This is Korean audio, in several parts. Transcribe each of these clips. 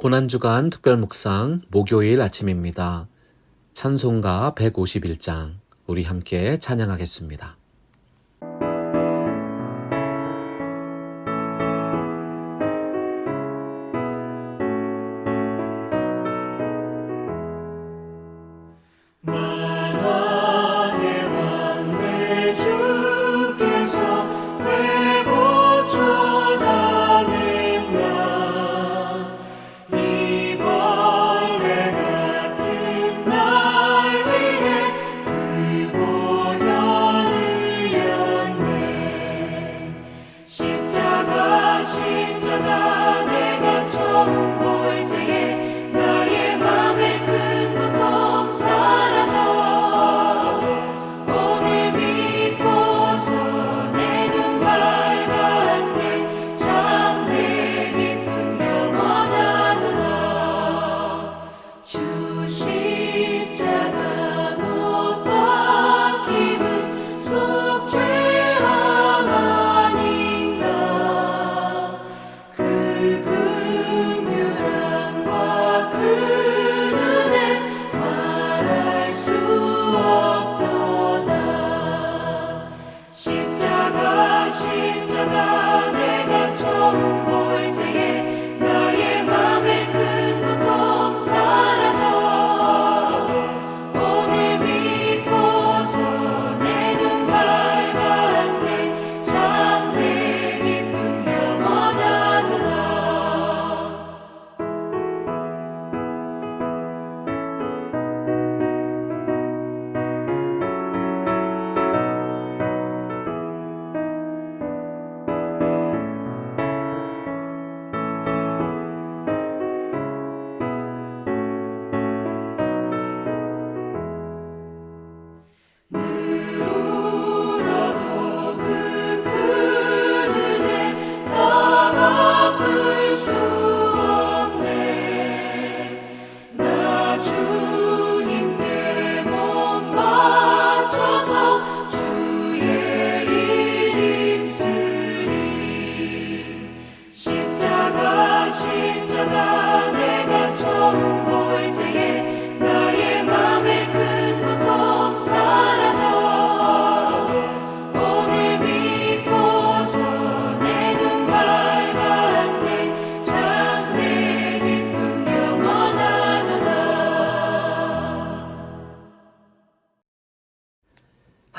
고난주간 특별묵상 목요일 아침입니다. 찬송가 151장 우리 함께 찬양하겠습니다.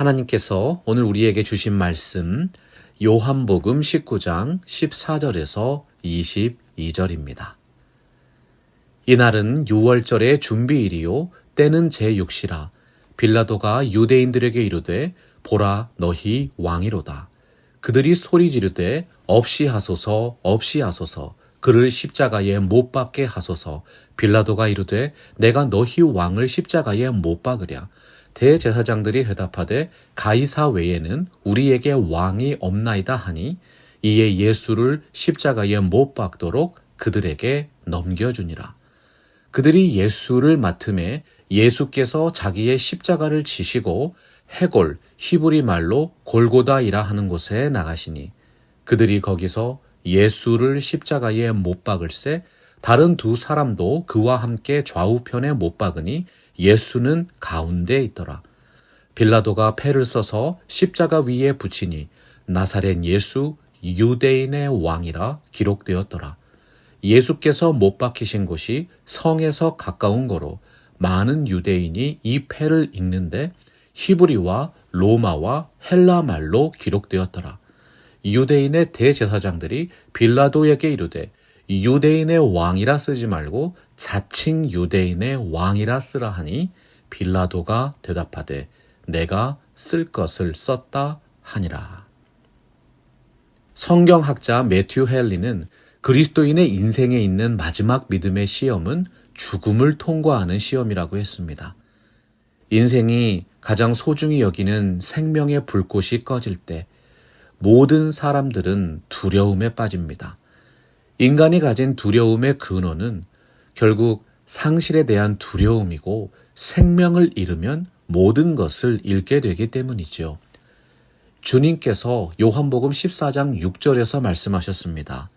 하나님께서 오늘 우리에게 주신 말씀 요한복음 19장 14절에서 22절입니다. 이날은 6월절의 준비일이요. 때는 제6시라. 빌라도가 유대인들에게 이르되 보라 너희 왕이로다. 그들이 소리 지르되 없이 하소서 없이 하소서. 그를 십자가에 못 박게 하소서. 빌라도가 이르되 내가 너희 왕을 십자가에 못 박으랴 대제사장들이 대답하되 가이사 외에는 우리에게 왕이 없나이다 하니 이에 예수를 십자가에 못 박도록 그들에게 넘겨주니라. 그들이 예수를 맡음에 예수께서 자기의 십자가를 지시고 해골 히브리 말로 골고다이라 하는 곳에 나가시니 그들이 거기서 예수를 십자가에 못 박을세 다른 두 사람도 그와 함께 좌우편에 못 박으니 예수는 가운데 있더라. 빌라도가 패를 써서 십자가 위에 붙이니 나사렛 예수 유대인의 왕이라 기록되었더라. 예수께서 못 박히신 곳이 성에서 가까운 거로 많은 유대인이 이 패를 읽는데 히브리와 로마와 헬라 말로 기록되었더라. 유대인의 대제사장들이 빌라도에게 이르되 유대인의 왕이라 쓰지 말고 자칭 유대인의 왕이라 쓰라 하니 빌라도가 대답하되 내가 쓸 것을 썼다 하니라. 성경학자 매튜 헬리는 그리스도인의 인생에 있는 마지막 믿음의 시험은 죽음을 통과하는 시험이라고 했습니다. 인생이 가장 소중히 여기는 생명의 불꽃이 꺼질 때 모든 사람들은 두려움에 빠집니다. 인간이 가진 두려움의 근원은 결국 상실에 대한 두려움이고 생명을 잃으면 모든 것을 잃게 되기 때문이지요. 주님께서 요한복음 14장 6절에서 말씀하셨습니다.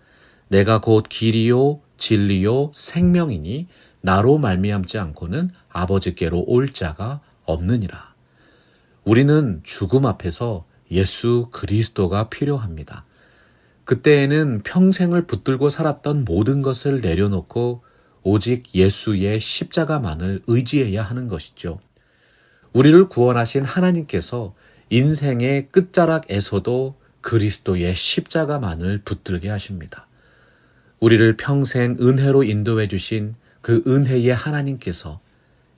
내가 곧 길이요 진리요 생명이니 나로 말미암지 않고는 아버지께로 올 자가 없느니라. 우리는 죽음 앞에서 예수 그리스도가 필요합니다. 그때에는 평생을 붙들고 살았던 모든 것을 내려놓고 오직 예수의 십자가만을 의지해야 하는 것이죠. 우리를 구원하신 하나님께서 인생의 끝자락에서도 그리스도의 십자가만을 붙들게 하십니다. 우리를 평생 은혜로 인도해 주신 그 은혜의 하나님께서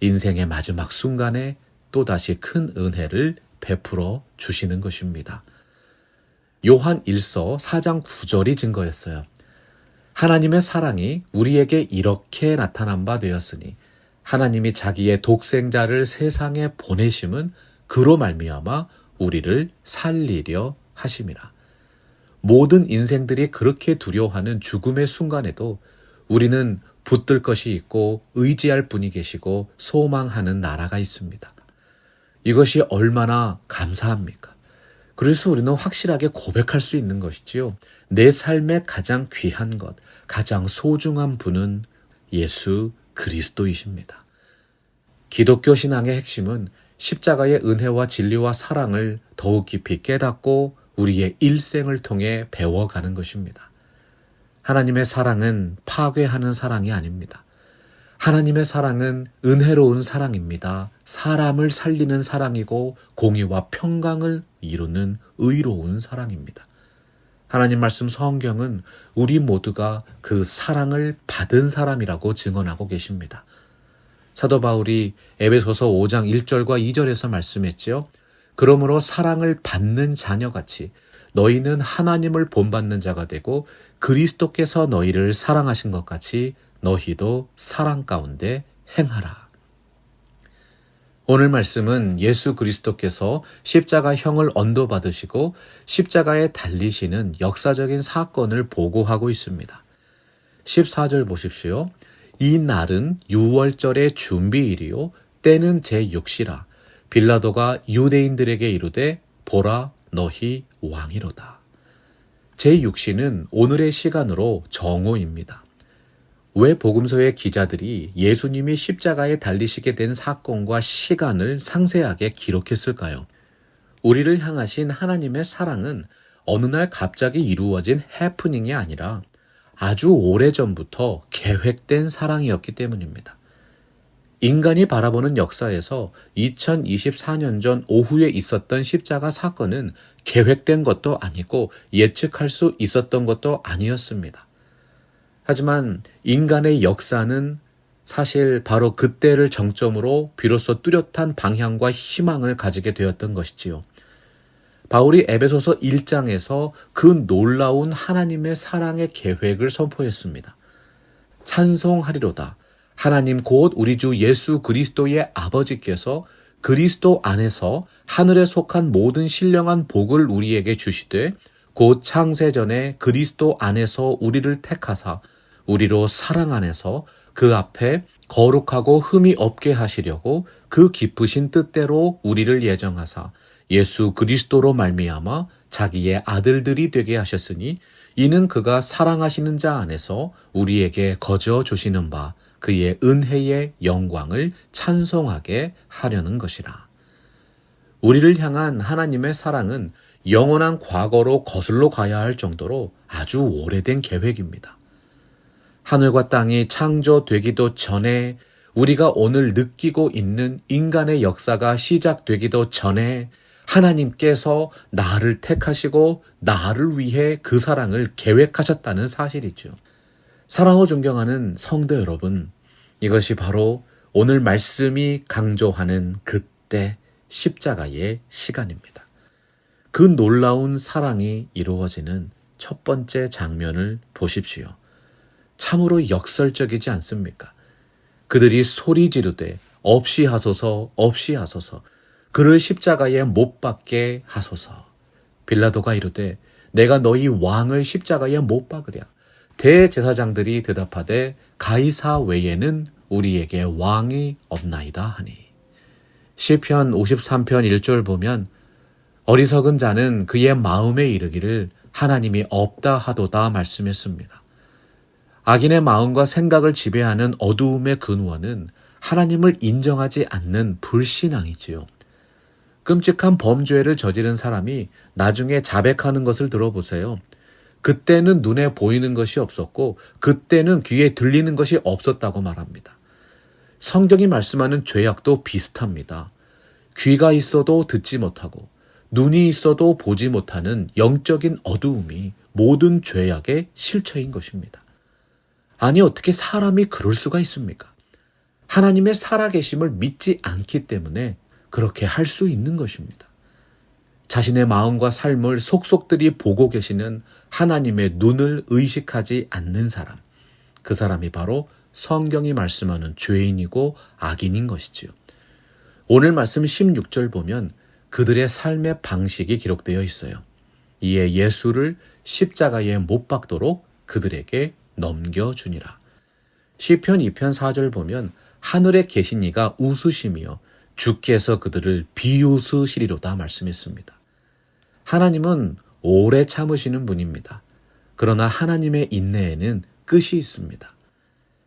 인생의 마지막 순간에 또다시 큰 은혜를 베풀어 주시는 것입니다. 요한 1서 4장 9절이 증거였어요. 하나님의 사랑이 우리에게 이렇게 나타난 바 되었으니 하나님이 자기의 독생자를 세상에 보내심은 그로 말미암아 우리를 살리려 하심이라. 모든 인생들이 그렇게 두려워하는 죽음의 순간에도 우리는 붙들 것이 있고 의지할 분이 계시고 소망하는 나라가 있습니다. 이것이 얼마나 감사합니까? 그래서 우리는 확실하게 고백할 수 있는 것이지요. 내 삶의 가장 귀한 것, 가장 소중한 분은 예수 그리스도이십니다. 기독교 신앙의 핵심은 십자가의 은혜와 진리와 사랑을 더욱 깊이 깨닫고 우리의 일생을 통해 배워가는 것입니다. 하나님의 사랑은 파괴하는 사랑이 아닙니다. 하나님의 사랑은 은혜로운 사랑입니다. 사람을 살리는 사랑이고 공의와 평강을 이루는 의로운 사랑입니다. 하나님 말씀 성경은 우리 모두가 그 사랑을 받은 사람이라고 증언하고 계십니다. 사도 바울이 에베소서 5장 1절과 2절에서 말씀했지요. 그러므로 사랑을 받는 자녀같이 너희는 하나님을 본받는 자가 되고 그리스도께서 너희를 사랑하신 것 같이 너희도 사랑 가운데 행하라. 오늘 말씀은 예수 그리스도께서 십자가 형을 언도받으시고 십자가에 달리시는 역사적인 사건을 보고하고 있습니다. 14절 보십시오. 이 날은 유월절의 준비일이요 때는 제6시라 빌라도가 유대인들에게 이르되 보라 너희 왕이로다. 제6시는 오늘의 시간으로 정오입니다. 왜 복음서의 기자들이 예수님이 십자가에 달리시게 된 사건과 시간을 상세하게 기록했을까요? 우리를 향하신 하나님의 사랑은 어느 날 갑자기 이루어진 해프닝이 아니라 아주 오래전부터 계획된 사랑이었기 때문입니다. 인간이 바라보는 역사에서 2024년 전 오후에 있었던 십자가 사건은 계획된 것도 아니고 예측할 수 있었던 것도 아니었습니다. 하지만 인간의 역사는 사실 바로 그때를 정점으로 비로소 뚜렷한 방향과 희망을 가지게 되었던 것이지요. 바울이 에베소서 1장에서 그 놀라운 하나님의 사랑의 계획을 선포했습니다. 찬송하리로다. 하나님 곧 우리 주 예수 그리스도의 아버지께서 그리스도 안에서 하늘에 속한 모든 신령한 복을 우리에게 주시되 곧 창세전에 그리스도 안에서 우리를 택하사 우리로 사랑 안에서 그 앞에 거룩하고 흠이 없게 하시려고 그 기쁘신 뜻대로 우리를 예정하사 예수 그리스도로 말미암아 자기의 아들들이 되게 하셨으니 이는 그가 사랑하시는 자 안에서 우리에게 거저 주시는 바 그의 은혜의 영광을 찬송하게 하려는 것이라. 우리를 향한 하나님의 사랑은 영원한 과거로 거슬러 가야 할 정도로 아주 오래된 계획입니다. 하늘과 땅이 창조되기도 전에 우리가 오늘 느끼고 있는 인간의 역사가 시작되기도 전에 하나님께서 나를 택하시고 나를 위해 그 사랑을 계획하셨다는 사실이죠. 사랑하고 존경하는 성도 여러분, 이것이 바로 오늘 말씀이 강조하는 그때 십자가의 시간입니다. 그 놀라운 사랑이 이루어지는 첫 번째 장면을 보십시오. 참으로 역설적이지 않습니까? 그들이 소리 지르되 없이 하소서 없이 하소서 그를 십자가에 못 박게 하소서 빌라도가 이르되 내가 너희 왕을 십자가에 못 박으랴 대제사장들이 대답하되 가이사 외에는 우리에게 왕이 없나이다 하니 시편 53편 1절 보면 어리석은 자는 그의 마음에 이르기를 하나님이 없다 하도다 말씀했습니다. 악인의 마음과 생각을 지배하는 어두움의 근원은 하나님을 인정하지 않는 불신앙이지요. 끔찍한 범죄를 저지른 사람이 나중에 자백하는 것을 들어보세요. 그때는 눈에 보이는 것이 없었고, 그때는 귀에 들리는 것이 없었다고 말합니다. 성경이 말씀하는 죄악도 비슷합니다. 귀가 있어도 듣지 못하고, 눈이 있어도 보지 못하는 영적인 어두움이 모든 죄악의 실체인 것입니다. 아니, 어떻게 사람이 그럴 수가 있습니까? 하나님의 살아계심을 믿지 않기 때문에 그렇게 할 수 있는 것입니다. 자신의 마음과 삶을 속속들이 보고 계시는 하나님의 눈을 의식하지 않는 사람. 그 사람이 바로 성경이 말씀하는 죄인이고 악인인 것이지요. 오늘 말씀 16절 보면 그들의 삶의 방식이 기록되어 있어요. 이에 예수를 십자가에 못 박도록 그들에게 넘겨주니라. 시편 2편 4절 보면 하늘에 계신 이가 웃으시며 주께서 그들을 비웃으시리로다 말씀했습니다. 하나님은 오래 참으시는 분입니다. 그러나 하나님의 인내에는 끝이 있습니다.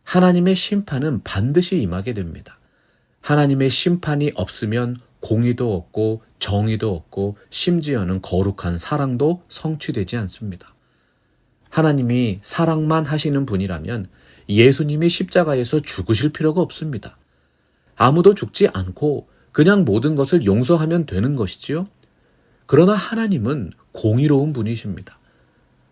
하나님의 심판은 반드시 임하게 됩니다. 하나님의 심판이 없으면 공의도 없고 정의도 없고 심지어는 거룩한 사랑도 성취되지 않습니다. 하나님이 사랑만 하시는 분이라면 예수님이 십자가에서 죽으실 필요가 없습니다. 아무도 죽지 않고 그냥 모든 것을 용서하면 되는 것이지요. 그러나 하나님은 공의로운 분이십니다.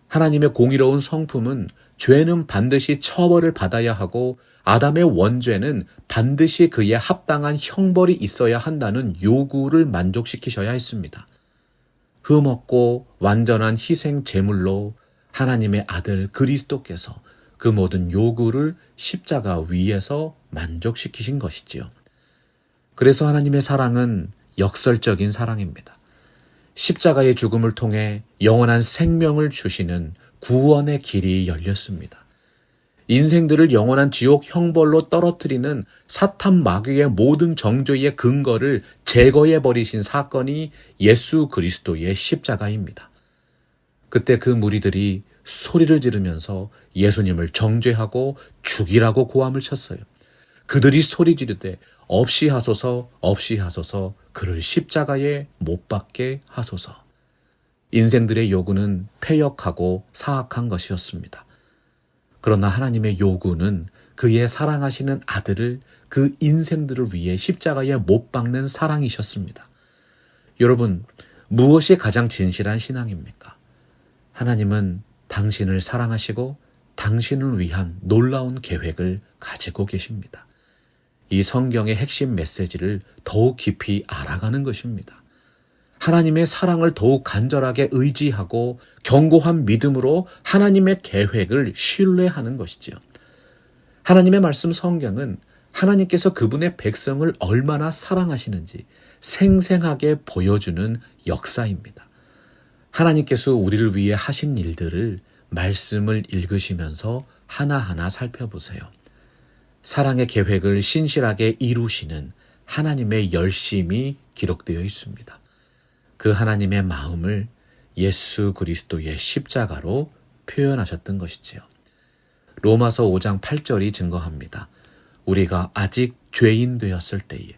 하나님의 공의로운 성품은 죄는 반드시 처벌을 받아야 하고 아담의 원죄는 반드시 그에 합당한 형벌이 있어야 한다는 요구를 만족시키셔야 했습니다. 흠없고 완전한 희생 제물로 하나님의 아들 그리스도께서 그 모든 요구를 십자가 위에서 만족시키신 것이지요. 그래서 하나님의 사랑은 역설적인 사랑입니다. 십자가의 죽음을 통해 영원한 생명을 주시는 구원의 길이 열렸습니다. 인생들을 영원한 지옥 형벌로 떨어뜨리는 사탄 마귀의 모든 정죄의 근거를 제거해 버리신 사건이 예수 그리스도의 십자가입니다. 그때 그 무리들이 소리를 지르면서 예수님을 정죄하고 죽이라고 고함을 쳤어요. 그들이 소리 지르되 없이 하소서 없이 하소서 그를 십자가에 못 박게 하소서. 인생들의 요구는 폐역하고 사악한 것이었습니다. 그러나 하나님의 요구는 그의 사랑하시는 아들을 그 인생들을 위해 십자가에 못 박는 사랑이셨습니다. 여러분, 무엇이 가장 진실한 신앙입니까? 하나님은 당신을 사랑하시고 당신을 위한 놀라운 계획을 가지고 계십니다. 이 성경의 핵심 메시지를 더욱 깊이 알아가는 것입니다. 하나님의 사랑을 더욱 간절하게 의지하고 견고한 믿음으로 하나님의 계획을 신뢰하는 것이지요. 하나님의 말씀 성경은 하나님께서 그분의 백성을 얼마나 사랑하시는지 생생하게 보여주는 역사입니다. 하나님께서 우리를 위해 하신 일들을 말씀을 읽으시면서 하나하나 살펴보세요. 사랑의 계획을 신실하게 이루시는 하나님의 열심이 기록되어 있습니다. 그 하나님의 마음을 예수 그리스도의 십자가로 표현하셨던 것이지요. 로마서 5장 8절이 증거합니다. 우리가 아직 죄인 되었을 때에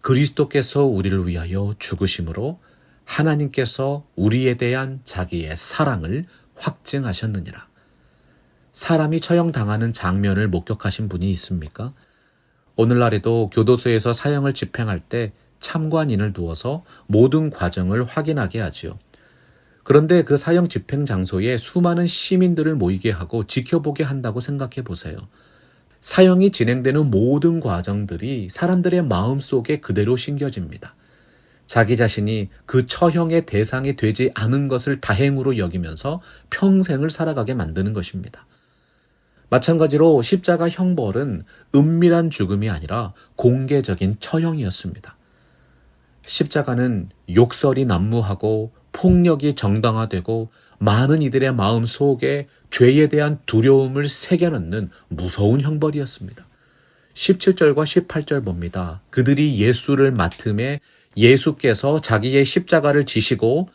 그리스도께서 우리를 위하여 죽으심으로 하나님께서 우리에 대한 자기의 사랑을 확증하셨느니라. 사람이 처형당하는 장면을 목격하신 분이 있습니까? 오늘날에도 교도소에서 사형을 집행할 때 참관인을 두어서 모든 과정을 확인하게 하지요. 그런데 그 사형 집행 장소에 수많은 시민들을 모이게 하고 지켜보게 한다고 생각해 보세요. 사형이 진행되는 모든 과정들이 사람들의 마음 속에 그대로 심겨집니다. 자기 자신이 그 처형의 대상이 되지 않은 것을 다행으로 여기면서 평생을 살아가게 만드는 것입니다. 마찬가지로 십자가 형벌은 은밀한 죽음이 아니라 공개적인 처형이었습니다. 십자가는 욕설이 난무하고 폭력이 정당화되고 많은 이들의 마음 속에 죄에 대한 두려움을 새겨넣는 무서운 형벌이었습니다. 17절과 18절 봅니다. 그들이 예수를 맡음에 예수께서 자기의 십자가를 지시고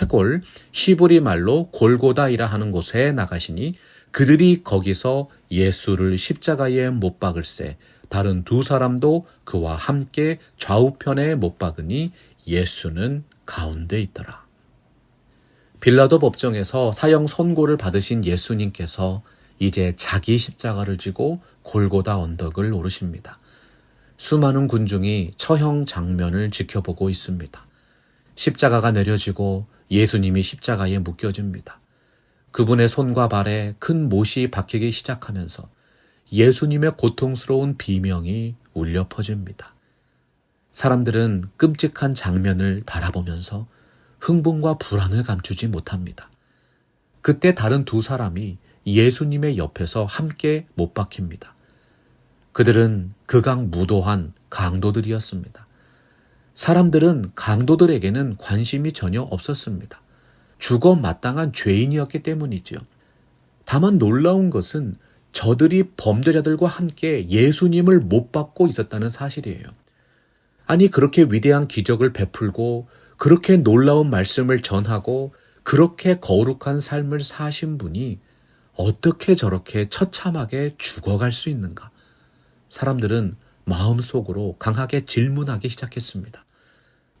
해골 히브리 말로 골고다이라 하는 곳에 나가시니 그들이 거기서 예수를 십자가에 못 박을세 다른 두 사람도 그와 함께 좌우편에 못 박으니 예수는 가운데 있더라. 빌라도 법정에서 사형 선고를 받으신 예수님께서 이제 자기 십자가를 지고 골고다 언덕을 오르십니다. 수많은 군중이 처형 장면을 지켜보고 있습니다. 십자가가 내려지고 예수님이 십자가에 묶여집니다. 그분의 손과 발에 큰 못이 박히기 시작하면서 예수님의 고통스러운 비명이 울려 퍼집니다. 사람들은 끔찍한 장면을 바라보면서 흥분과 불안을 감추지 못합니다. 그때 다른 두 사람이 예수님의 옆에서 함께 못 박힙니다. 그들은 극악 무도한 강도들이었습니다. 사람들은 강도들에게는 관심이 전혀 없었습니다. 죽어 마땅한 죄인이었기 때문이지요. 다만 놀라운 것은 저들이 범죄자들과 함께 예수님을 못 받고 있었다는 사실이에요. 아니, 그렇게 위대한 기적을 베풀고, 그렇게 놀라운 말씀을 전하고, 그렇게 거룩한 삶을 사신 분이 어떻게 저렇게 처참하게 죽어갈 수 있는가? 사람들은 마음속으로 강하게 질문하기 시작했습니다.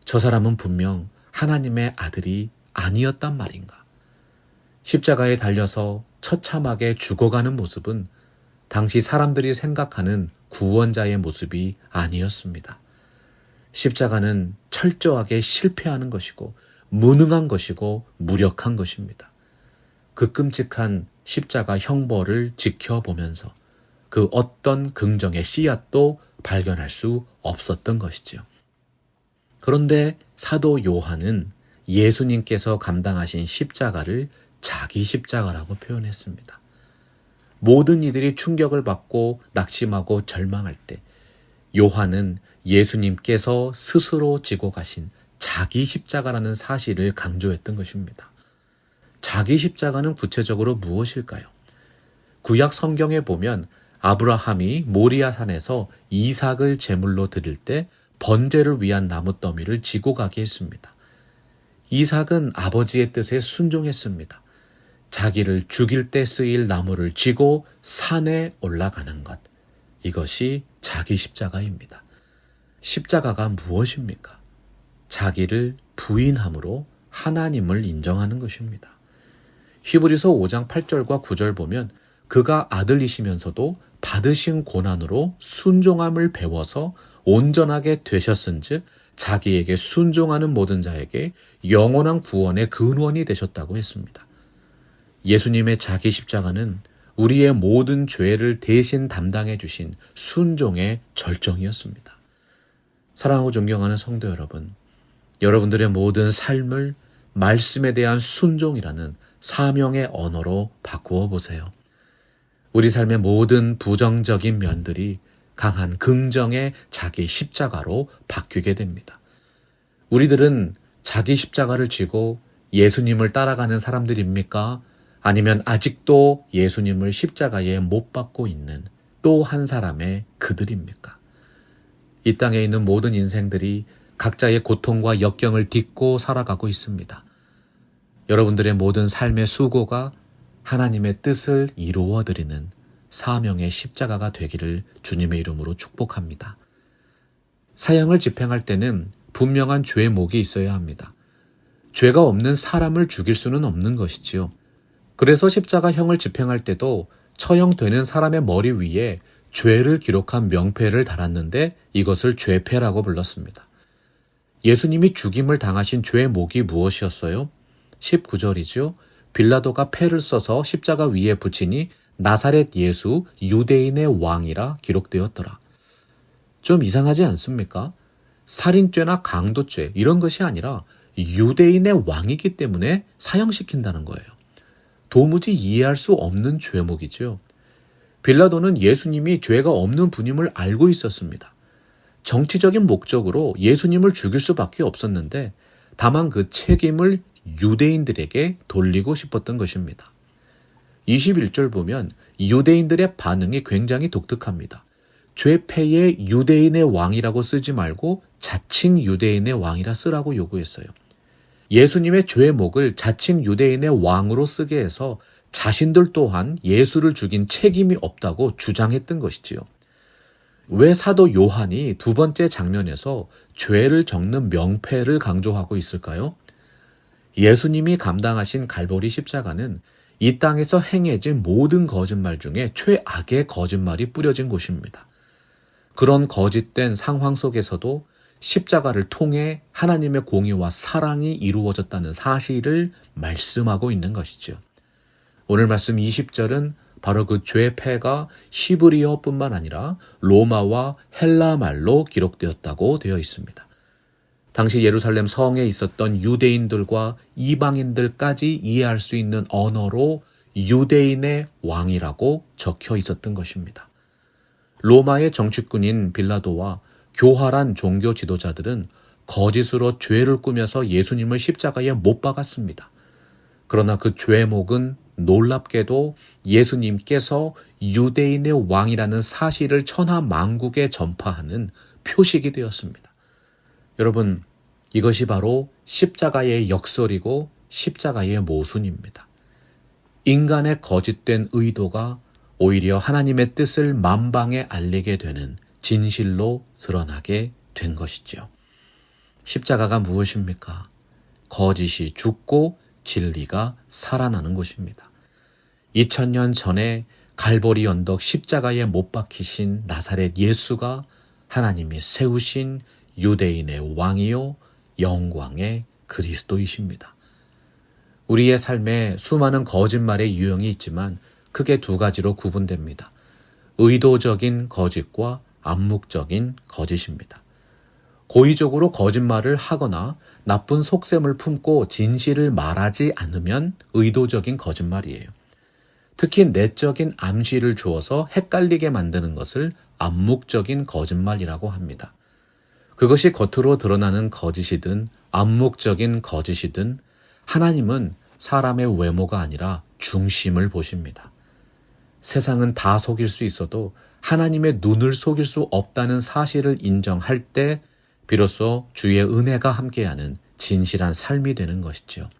저 사람은 분명 하나님의 아들이 아니었단 말인가? 십자가에 달려서 처참하게 죽어가는 모습은 당시 사람들이 생각하는 구원자의 모습이 아니었습니다. 십자가는 철저하게 실패하는 것이고 무능한 것이고 무력한 것입니다. 그 끔찍한 십자가 형벌을 지켜보면서 그 어떤 긍정의 씨앗도 발견할 수 없었던 것이지요. 그런데 사도 요한은 예수님께서 감당하신 십자가를 자기 십자가라고 표현했습니다. 모든 이들이 충격을 받고 낙심하고 절망할 때 요한은 예수님께서 스스로 지고 가신 자기 십자가라는 사실을 강조했던 것입니다. 자기 십자가는 구체적으로 무엇일까요? 구약 성경에 보면 아브라함이 모리아 산에서 이삭을 제물로 드릴 때 번제를 위한 나무 더미를 지고 가게 했습니다. 이삭은 아버지의 뜻에 순종했습니다. 자기를 죽일 때 쓰일 나무를 지고 산에 올라가는 것. 이것이 자기 십자가입니다. 십자가가 무엇입니까? 자기를 부인함으로 하나님을 인정하는 것입니다. 히브리서 5장 8절과 9절 보면 그가 아들이시면서도 받으신 고난으로 순종함을 배워서 온전하게 되셨은즉 자기에게 순종하는 모든 자에게 영원한 구원의 근원이 되셨다고 했습니다. 예수님의 자기 십자가는 우리의 모든 죄를 대신 담당해 주신 순종의 절정이었습니다. 사랑하고 존경하는 성도 여러분, 여러분들의 모든 삶을 말씀에 대한 순종이라는 사명의 언어로 바꾸어 보세요. 우리 삶의 모든 부정적인 면들이 강한 긍정의 자기 십자가로 바뀌게 됩니다. 우리들은 자기 십자가를 지고 예수님을 따라가는 사람들입니까? 아니면 아직도 예수님을 십자가에 못 박고 있는 또 한 사람의 그들입니까? 이 땅에 있는 모든 인생들이 각자의 고통과 역경을 딛고 살아가고 있습니다. 여러분들의 모든 삶의 수고가 하나님의 뜻을 이루어 드리는 사명의 십자가가 되기를 주님의 이름으로 축복합니다. 사형을 집행할 때는 분명한 죄목이 있어야 합니다. 죄가 없는 사람을 죽일 수는 없는 것이지요. 그래서 십자가형을 집행할 때도 처형되는 사람의 머리 위에 죄를 기록한 명패를 달았는데 이것을 죄패라고 불렀습니다. 예수님이 죽임을 당하신 죄목이 무엇이었어요? 19절이죠. 빌라도가 패를 써서 십자가 위에 붙이니 나사렛 예수 유대인의 왕이라 기록되었더라. 좀 이상하지 않습니까? 살인죄나 강도죄 이런 것이 아니라 유대인의 왕이기 때문에 사형시킨다는 거예요. 도무지 이해할 수 없는 죄목이죠. 빌라도는 예수님이 죄가 없는 분임을 알고 있었습니다. 정치적인 목적으로 예수님을 죽일 수밖에 없었는데 다만 그 책임을 유대인들에게 돌리고 싶었던 것입니다. 21절 보면 유대인들의 반응이 굉장히 독특합니다. 죄패의 유대인의 왕이라고 쓰지 말고 자칭 유대인의 왕이라 쓰라고 요구했어요. 예수님의 죄목을 자칭 유대인의 왕으로 쓰게 해서 자신들 또한 예수를 죽인 책임이 없다고 주장했던 것이지요. 왜 사도 요한이 두 번째 장면에서 죄를 적는 명패를 강조하고 있을까요? 예수님이 감당하신 갈보리 십자가는 이 땅에서 행해진 모든 거짓말 중에 최악의 거짓말이 뿌려진 곳입니다. 그런 거짓된 상황 속에서도 십자가를 통해 하나님의 공의와 사랑이 이루어졌다는 사실을 말씀하고 있는 것이죠. 오늘 말씀 20절은 바로 그 죄패가 히브리어뿐만 아니라 로마와 헬라 말로 기록되었다고 되어 있습니다. 당시 예루살렘 성에 있었던 유대인들과 이방인들까지 이해할 수 있는 언어로 유대인의 왕이라고 적혀 있었던 것입니다. 로마의 정치꾼인 빌라도와 교활한 종교 지도자들은 거짓으로 죄를 꾸며서 예수님을 십자가에 못 박았습니다. 그러나 그 죄목은 놀랍게도 예수님께서 유대인의 왕이라는 사실을 천하 만국에 전파하는 표식이 되었습니다. 여러분, 이것이 바로 십자가의 역설이고 십자가의 모순입니다. 인간의 거짓된 의도가 오히려 하나님의 뜻을 만방에 알리게 되는 진실로 드러나게 된 것이지요. 십자가가 무엇입니까? 거짓이 죽고 진리가 살아나는 곳입니다. 2000년 전에 갈보리 언덕 십자가에 못 박히신 나사렛 예수가 하나님이 세우신 유대인의 왕이요 영광의 그리스도이십니다. 우리의 삶에 수많은 거짓말의 유형이 있지만 크게 두 가지로 구분됩니다. 의도적인 거짓과 암묵적인 거짓입니다. 고의적으로 거짓말을 하거나 나쁜 속셈을 품고 진실을 말하지 않으면 의도적인 거짓말이에요. 특히 내적인 암시를 주어서 헷갈리게 만드는 것을 암묵적인 거짓말이라고 합니다. 그것이 겉으로 드러나는 거짓이든 암묵적인 거짓이든 하나님은 사람의 외모가 아니라 중심을 보십니다. 세상은 다 속일 수 있어도 하나님의 눈을 속일 수 없다는 사실을 인정할 때 비로소 주의 은혜가 함께하는 진실한 삶이 되는 것이지요.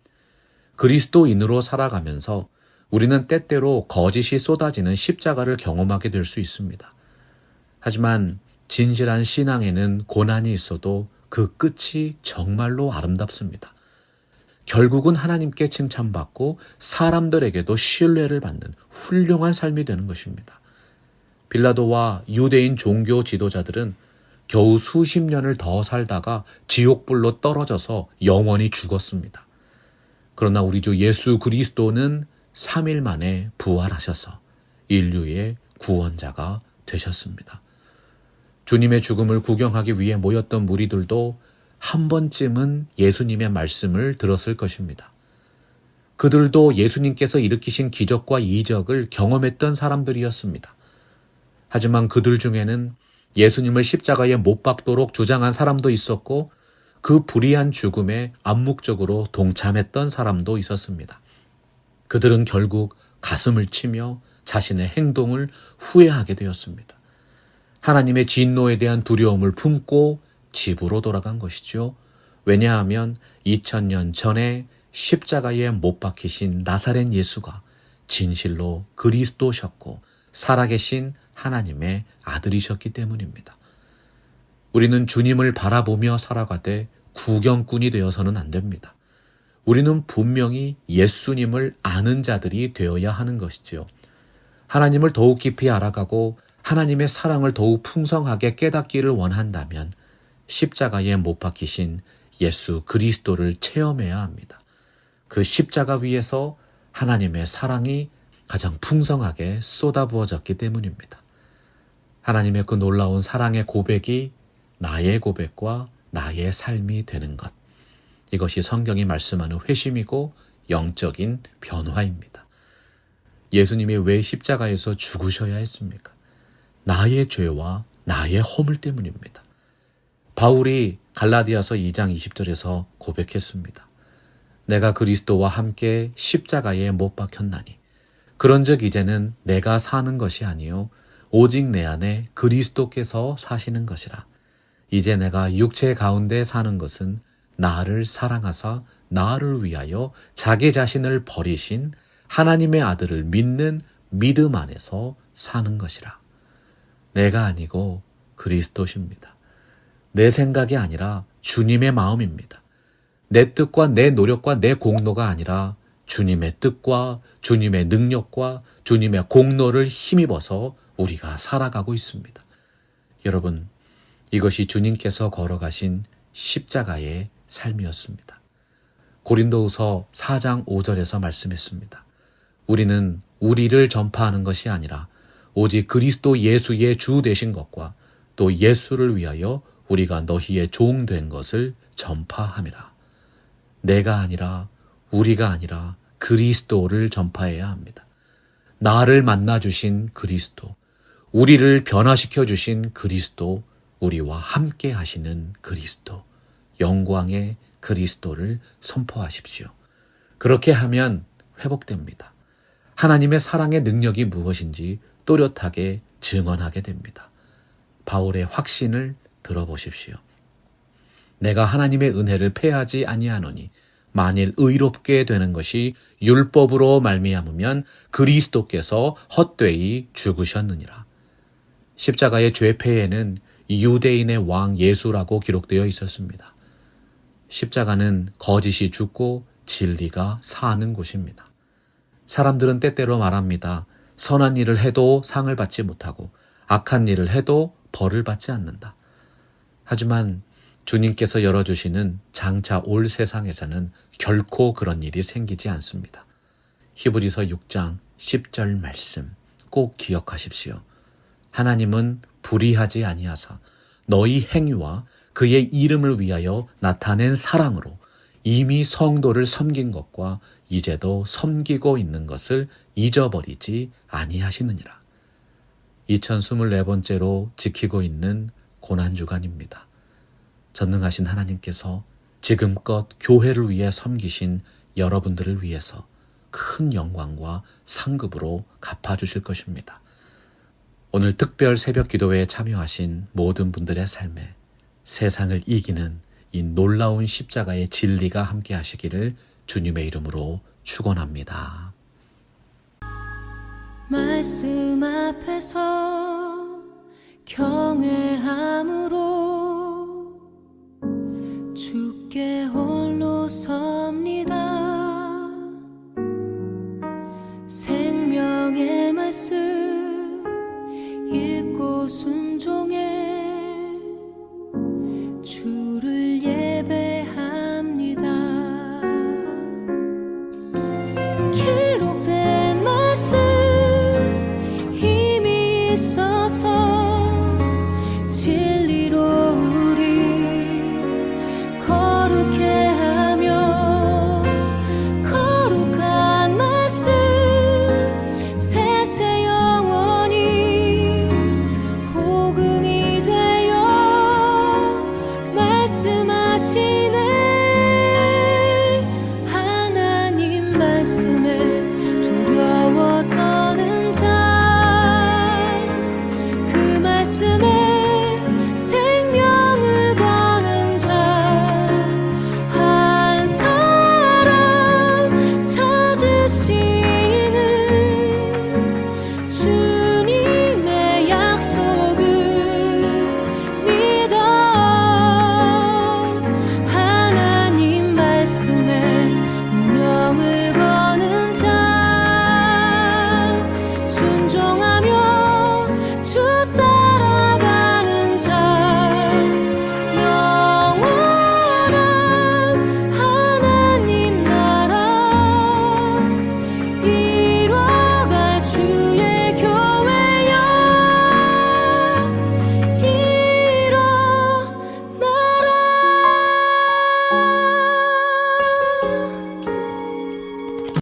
그리스도인으로 살아가면서 우리는 때때로 거짓이 쏟아지는 십자가를 경험하게 될 수 있습니다. 하지만 진실한 신앙에는 고난이 있어도 그 끝이 정말로 아름답습니다. 결국은 하나님께 칭찬받고 사람들에게도 신뢰를 받는 훌륭한 삶이 되는 것입니다. 빌라도와 유대인 종교 지도자들은 겨우 수십 년을 더 살다가 지옥불로 떨어져서 영원히 죽었습니다. 그러나 우리 주 예수 그리스도는 3일 만에 부활하셔서 인류의 구원자가 되셨습니다. 주님의 죽음을 구경하기 위해 모였던 무리들도 한 번쯤은 예수님의 말씀을 들었을 것입니다. 그들도 예수님께서 일으키신 기적과 이적을 경험했던 사람들이었습니다. 하지만 그들 중에는 예수님을 십자가에 못 박도록 주장한 사람도 있었고 그 불의한 죽음에 암묵적으로 동참했던 사람도 있었습니다. 그들은 결국 가슴을 치며 자신의 행동을 후회하게 되었습니다. 하나님의 진노에 대한 두려움을 품고 집으로 돌아간 것이죠. 왜냐하면 2000년 전에 십자가에 못 박히신 나사렛 예수가 진실로 그리스도셨고 살아계신 하나님의 아들이셨기 때문입니다. 우리는 주님을 바라보며 살아가되 구경꾼이 되어서는 안 됩니다. 우리는 분명히 예수님을 아는 자들이 되어야 하는 것이지요. 하나님을 더욱 깊이 알아가고 하나님의 사랑을 더욱 풍성하게 깨닫기를 원한다면 십자가에 못 박히신 예수 그리스도를 체험해야 합니다. 그 십자가 위에서 하나님의 사랑이 가장 풍성하게 쏟아부어졌기 때문입니다. 하나님의 그 놀라운 사랑의 고백이 나의 고백과 나의 삶이 되는 것. 이것이 성경이 말씀하는 회심이고 영적인 변화입니다. 예수님이 왜 십자가에서 죽으셔야 했습니까? 나의 죄와 나의 허물 때문입니다. 바울이 갈라디아서 2장 20절에서 고백했습니다. 내가 그리스도와 함께 십자가에 못 박혔나니 그런즉 이제는 내가 사는 것이 아니요 오직 내 안에 그리스도께서 사시는 것이라 이제 내가 육체 가운데 사는 것은 나를 사랑하사 나를 위하여 자기 자신을 버리신 하나님의 아들을 믿는 믿음 안에서 사는 것이라. 내가 아니고 그리스도십니다. 내 생각이 아니라 주님의 마음입니다. 내 뜻과 내 노력과 내 공로가 아니라 주님의 뜻과 주님의 능력과 주님의 공로를 힘입어서 우리가 살아가고 있습니다. 여러분, 이것이 주님께서 걸어가신 십자가의 삶이었습니다. 고린도후서 4장 5절에서 말씀했습니다. 우리는 우리를 전파하는 것이 아니라 오직 그리스도 예수의 주 되신 것과 또 예수를 위하여 우리가 너희의 종 된 것을 전파함이라. 내가 아니라 우리가 아니라 그리스도를 전파해야 합니다. 나를 만나 주신 그리스도, 우리를 변화시켜 주신 그리스도, 우리와 함께 하시는 그리스도, 영광의 그리스도를 선포하십시오. 그렇게 하면 회복됩니다. 하나님의 사랑의 능력이 무엇인지 또렷하게 증언하게 됩니다. 바울의 확신을 들어보십시오. 내가 하나님의 은혜를 패하지 아니하노니 만일 의롭게 되는 것이 율법으로 말미암으면 그리스도께서 헛되이 죽으셨느니라. 십자가의 죄패에는 유대인의 왕 예수라고 기록되어 있었습니다. 십자가는 거짓이 죽고 진리가 사는 곳입니다. 사람들은 때때로 말합니다. 선한 일을 해도 상을 받지 못하고 악한 일을 해도 벌을 받지 않는다. 하지만 주님께서 열어주시는 장차 올 세상에서는 결코 그런 일이 생기지 않습니다. 히브리서 6장 10절 말씀 꼭 기억하십시오. 하나님은 불의하지 아니하사 너희 행위와 그의 이름을 위하여 나타낸 사랑으로 이미 성도를 섬긴 것과 이제도 섬기고 있는 것을 잊어버리지 아니하시느니라. 2024번째로 지키고 있는 고난주간입니다. 전능하신 하나님께서 지금껏 교회를 위해 섬기신 여러분들을 위해서 큰 영광과 상급으로 갚아주실 것입니다. 오늘 특별 새벽 기도회에 참여하신 모든 분들의 삶에 세상을 이기는 이 놀라운 십자가의 진리가 함께 하시기를 주님의 이름으로 축원합니다. 말씀 앞에서 경외함으로 주께 홀로 섭니 to me